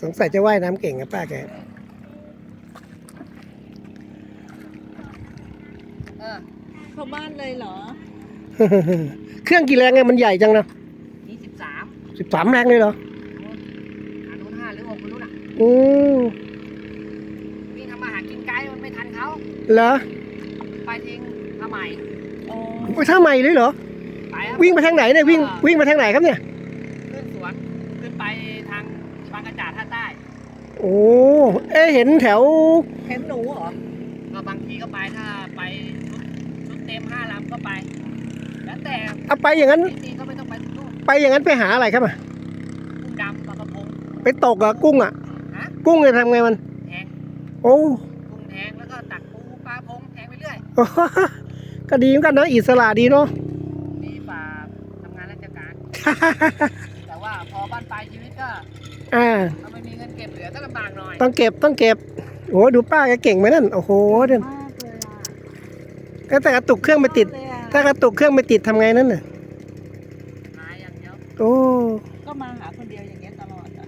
สงสัยจะว่ายน้ำเก่งกับป้าแกเออเข้าบ้านเลยเหรอ เครื่องกี่แรงไงมันใหญ่จังนะยี่สิบสามสิบสามแรงเลยเหรออันนู้นห้าหรือหกไม่รู้น่ะอืมวิ่งทำมาหากินไกลมันไม่ทันเขาเหรอไปทิ้งทำไมอ๋อไปท่าใหม่เลยเหรอ ไปครับ วิ่งไปทางไหนเนี่ยวิ่งวิ่งมาทางไหนครับเนี่ย ขึ้นสวน ขึ้นไปทาง บางกระจาดท่าใต้โอ้เอ๊ะเห็นแถว เห็นหนูเหรอก็บางทีก็ไปถ้าไปชุดชุดเต็มห้าลำก็ไป แล้วแต่เอาไปอย่างนั้น จริงๆก็ไม่ต้องไปถึงนู่นไปอย่างนั้นไปหาอะไรครับอะกุ้งดำปลากระพง ไปตกอะกุ้งอะฮะ กุ้งจะทำไงมัน แทงโอ้ กุ้งแทงแล้วก็ตักปูปลาพงแทงไปเรื่อย ก็ดีเหมือนกันนะอิสระดีเนาะดีฝ่าทำงานราชการแต่ ว่า พอบ้านปลายชีวิตก็อ่าถ้าไม่มีเงินเก็บเหลือก็ลำบากหน่อยต้องเก็บต้องเก็บโอ้ดูป้าแกเก่งไหมนั่นโอ้โหเด่นมากเลยอะก็แต่กระตุกเครื่องไปติด มากเลยอะถ้ากระตุกเครื่องไปติดทำไงนั่นน่ะหายอย่างเดียวโอ้ก็มาหาคนเดียวอย่างเงี้ยตลอดอะ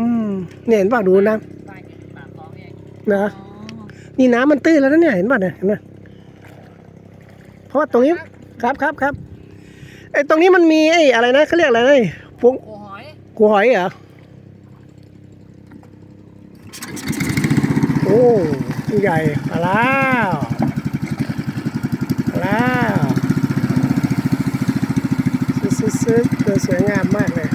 อืมเนี่ยเห็นป่ะดูนะบ้านกินปากท้องเองนะอ๋อนี่น้ำมันตื้นแล้วนะเนี่ยเห็นป่ะเนี่ยเห็นไหมเพราะว่าตรงนี้ครับครับครับไอ้ตรงนี้มันมีไอ้อะไรนะเขาเรียกอะไรนะ พวงโอ้หอยกูหอยเหรอ โอ้ใหญ่มาแล้วมาแล้วซึซึซึตัวสวยงามมากเลย